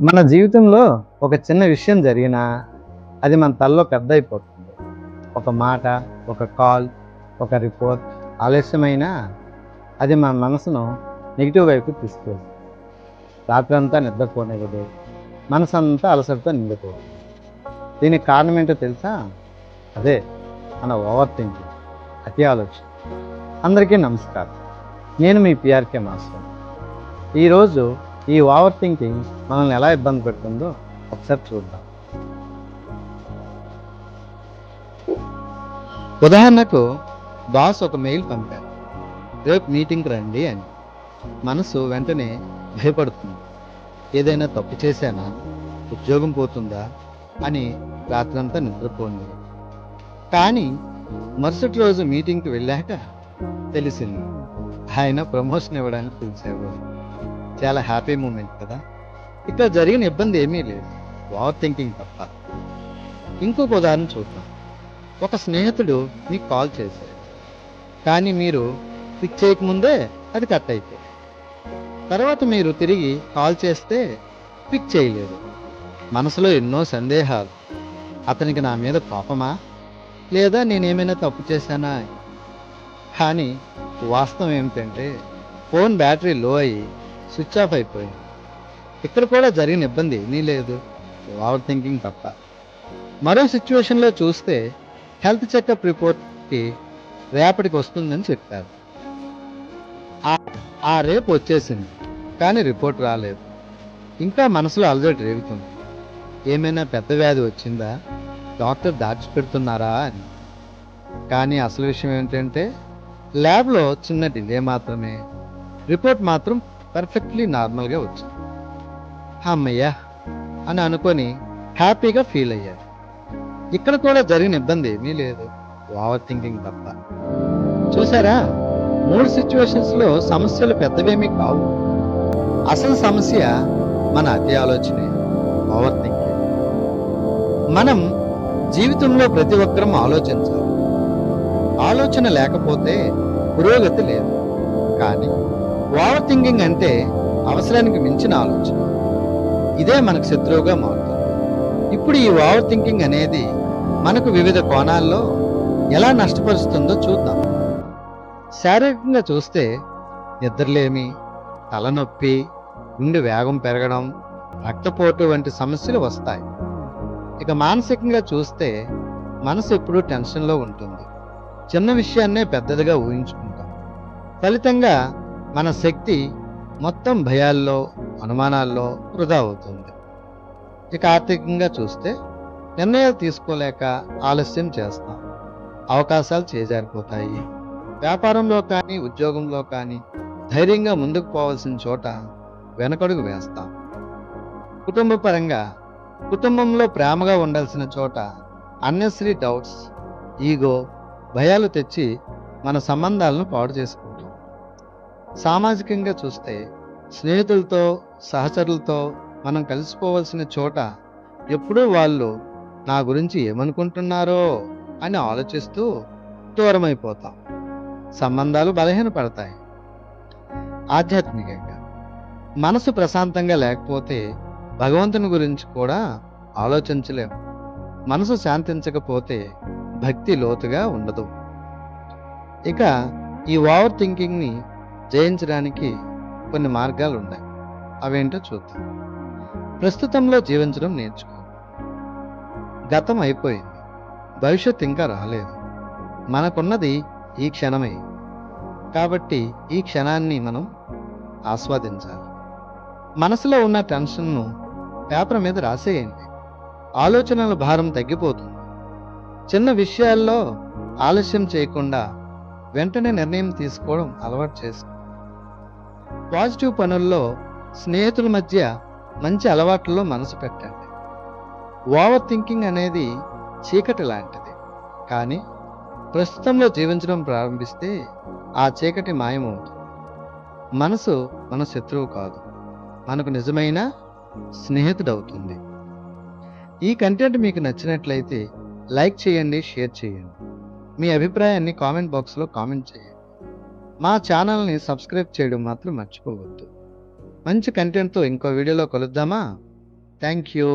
మన జీవితంలో ఒక చిన్న విషయం జరిగినా అది మన తలలో పెద్ద అయిపోతుంది ఒక మాట ఒక కాల్ ఒక రిపోర్ట్ ఆలస్యమైనా అది మన మనసును నెగిటివ్ వైపు తీసుకెళ్తుంది రాత్రంతా నిద్రపోనివ్వదు. మనసు అంతా అలసటతో నిండిపోదు. దీనికి కారణం ఏంటో తెలుసా? అదే మన ఓవర్ థింకింగ్ అతి ఆలోచన. అందరికీ నమస్కారం. నేను మీ పిఆర్కే మాస్టర్. ఈరోజు ఈ ఓవర్ థింకింగ్ మనల్ని ఎలా ఇబ్బంది పెడుతుందో ఒకసారి చూద్దాం. ఉదాహరణకు బాస్ ఒక మెయిల్ పంపారు. రేపు మీటింగ్కి రండి అని. మనసు వెంటనే భయపడుతుంది. ఏదైనా తప్పు చేశానా? ఉద్యోగం పోతుందా? అని రాత్రంతా నిద్రపోయింది కానీ మరుసటి రోజు మీటింగ్కి వెళ్ళాక తెలిసింది. ఆయన ప్రమోషన్ ఇవ్వడానికి పిలిచారు చాలా హ్యాపీ మూమెంట్ కదా. ఇక్కడ జరిగిన ఇబ్బంది ఏమీ లేదు. ఓవర్ థింకింగ్ తప్ప. ఇంకొక ఉదాహరణ చూద్దాం. ఒక స్నేహితుడు మీకు కాల్ చేశారు కానీ మీరు పిక్ చేయకముందే అది కట్ అయిపోయింది. తర్వాత మీరు తిరిగి కాల్ చేస్తే పిక్ చేయలేదు. మనసులో ఎన్నో సందేహాలు. అతనికి నా మీద కోపమా? లేదా నేనేమైనా తప్పు చేశానా? కానీ వాస్తవం ఏమిటంటే ఫోన్ బ్యాటరీ లో అయ్యి స్విచ్ ఆఫ్ అయిపోయింది. ఇక్కడ కూడా జరిగిన ఇబ్బంది ఏమీ లేదు. ఓవర్ థింకింగ్ తప్ప. మరో సిచ్యువేషన్లో చూస్తే హెల్త్ చెకప్ రిపోర్ట్కి రేపటికి వస్తుందని చెప్పారు. ఆ- రేపు వచ్చేసింది కానీ రిపోర్ట్ రాలేదు. ఇంకా మనసులో అలజడి రేగుతుంది. ఏమైనా పెద్ద వ్యాధి వచ్చిందా? డాక్టర్ దాచిపెడుతున్నారా అని. కానీ అసలు విషయం ఏంటంటే ల్యాబ్లో చిన్న డిలే మాత్రమే. రిపోర్ట్ మాత్రం పర్ఫెక్ట్లీ నార్మల్గా వచ్చింది అమ్మయ్యా అని అనుకొని హ్యాపీగా ఫీల్ అయ్యారు. ఇక్కడ కూడా జరిగిన ఇబ్బంది ఏమీ లేదు. ఓవర్ థింకింగ్ తప్ప. చూసారా? మూడు సిచ్యువేషన్స్లో సమస్యలు పెద్దవేమీ కావు. అసలు సమస్య మన అతి ఆలోచనే ఓవర్ థింకింగ్ మనం జీవితంలో ప్రతి ఒక్కరం ఆలోచించాలి. ఆలోచన లేకపోతే పురోగతి లేదు. కానీ ఓవర్ థింకింగ్ అంటే అవసరానికి మించిన ఆలోచన. ఇదే మనకు శత్రువుగా మారుతుంది. ఇప్పుడు ఈ ఓవర్ థింకింగ్ అనేది మనకు వివిధ కోణాల్లో ఎలా నష్టపరుస్తుందో చూద్దాం. శారీరకంగా చూస్తే నిద్రలేమి తలనొప్పి గుండె వేగం పెరగడం రక్తపోటు వంటి సమస్యలు వస్తాయి. ఇక మానసికంగా చూస్తే మనసు ఎప్పుడూ టెన్షన్లో ఉంటుంది. చిన్న విషయాన్నే పెద్దదిగా ఊహించుకుంటాం. ఫలితంగా మన శక్తి మొత్తం భయాల్లో అనుమానాల్లో వృధా అవుతుంది. ఇక ఆర్థికంగా చూస్తే నిర్ణయాలు తీసుకోలేక ఆలస్యం చేస్తాం. అవకాశాలు చేజారిపోతాయి. వ్యాపారంలో కానీ ఉద్యోగంలో కానీ ధైర్యంగా ముందుకు పోవాల్సిన చోట వెనకడుగు వేస్తాం. కుటుంబ పరంగా కుటుంబంలో ప్రేమగా ఉండాల్సిన చోట అన్నెసరీ డౌట్స్ ఈగో భయాలు తెచ్చి మన సంబంధాలను పాడు చేసి సామాజికంగా చూస్తే స్నేహితులతో సహచరులతో మనం కలిసిపోవలసిన చోట ఎప్పుడూ వాళ్ళు నా గురించి ఏమనుకుంటున్నారో అని ఆలోచిస్తూ దూరమైపోతాం. సంబంధాలు బలహీనపడతాయి. ఆధ్యాత్మికంగా మనసు ప్రశాంతంగా లేకపోతే భగవంతుని గురించి కూడా ఆలోచించలేము మనసు శాంతించకపోతే భక్తి లోతుగా ఉండదు. ఇక ఈ ఓవర్ థింకింగ్ని జయించడానికి కొన్ని మార్గాలు ఉన్నాయి అవేంటో చూద్దాం. ప్రస్తుతంలో జీవించడం నేర్చుకో. గతం అయిపోయింది. భవిష్యత్ ఇంకా రాలేదు. మనకున్నది ఈ క్షణమే. కాబట్టి ఈ క్షణాన్ని మనం ఆస్వాదించాలి. మనసులో ఉన్న టెన్షన్ను పేపర్ మీద రాసేయండి. ఆలోచనల భారం తగ్గిపోతుంది. చిన్న విషయాల్లో ఆలస్యం చేయకుండా వెంటనే నిర్ణయం తీసుకోవడం అలవాటు చేసుకో. పాజిటివ్ పనుల్లో స్నేహితుల మధ్య మంచి అలవాట్లలో మనసు పెట్టండి. ఓవర్ థింకింగ్ అనేది చీకటి లాంటిది. కానీ ప్రస్తుతంలో జీవించడం ప్రారంభిస్తే ఆ చీకటి మాయమవుతుంది. మనసు మన శత్రువు కాదు. మనకు నిజమైన స్నేహితుడవుతుంది. ఈ కంటెంట్ మీకు నచ్చినట్లయితే లైక్ చేయండి షేర్ చేయండి. మీ అభిప్రాయాన్ని కామెంట్ బాక్స్లో కామెంట్ చేయండి. మా ఛానల్ని సబ్స్క్రైబ్ చేయడం మాత్రం మర్చిపోవద్దు. మంచి కంటెంట్తో ఇంకో వీడియోలో కలుద్దామా? Thank you